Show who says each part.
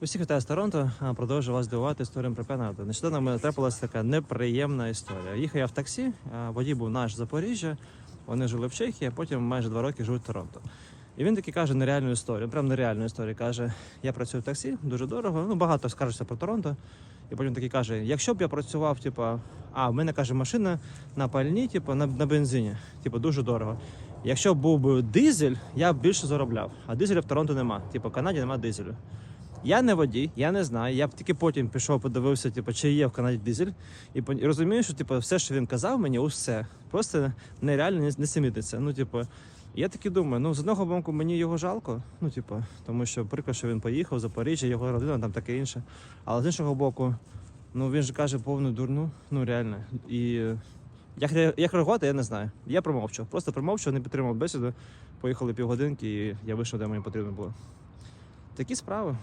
Speaker 1: Усіх вітаю з Торонто. Продовжую вас дивувати історіям про Канаду. Нещодавно мене трапилася така неприємна історія. Їхав я в таксі, водій був наш Запоріжжя. Вони жили в Чехії, а потім майже два роки живуть в Торонто. І він таки каже нереальну історію, прям нереальну історію. Каже: я працюю в таксі, дуже дорого. Ну багато скажеться про Торонто. І потім такий каже: якщо б я працював, типа, а в мене каже машина на пальні, типу, на, на бензині, типу, дуже дорого. Якщо б був би дизель, я б більше заробляв. А дизеля в Торонто нема. Типу, в Канаді нема дизелю. Я не водій, я не знаю. Я б тільки потім пішов, подивився, типу, чи є в Канаді дизель, і розумію, що типу, все, що він казав мені, усе просто нереально не, симітиться. Ну, типу, я таки думаю, ну з одного боку мені його жалко, ну, типу, тому що приклад, що він поїхав в Запоріжжя, його родина, там таке інше. Але з іншого боку, ну він же каже повну дурну, ну реально. І як, як реагувати, я не знаю. Я промовчав. Просто промовчав, не підтримав бесіду. Поїхали півгодинки, і я вийшов, де мені потрібно було. Такі справи.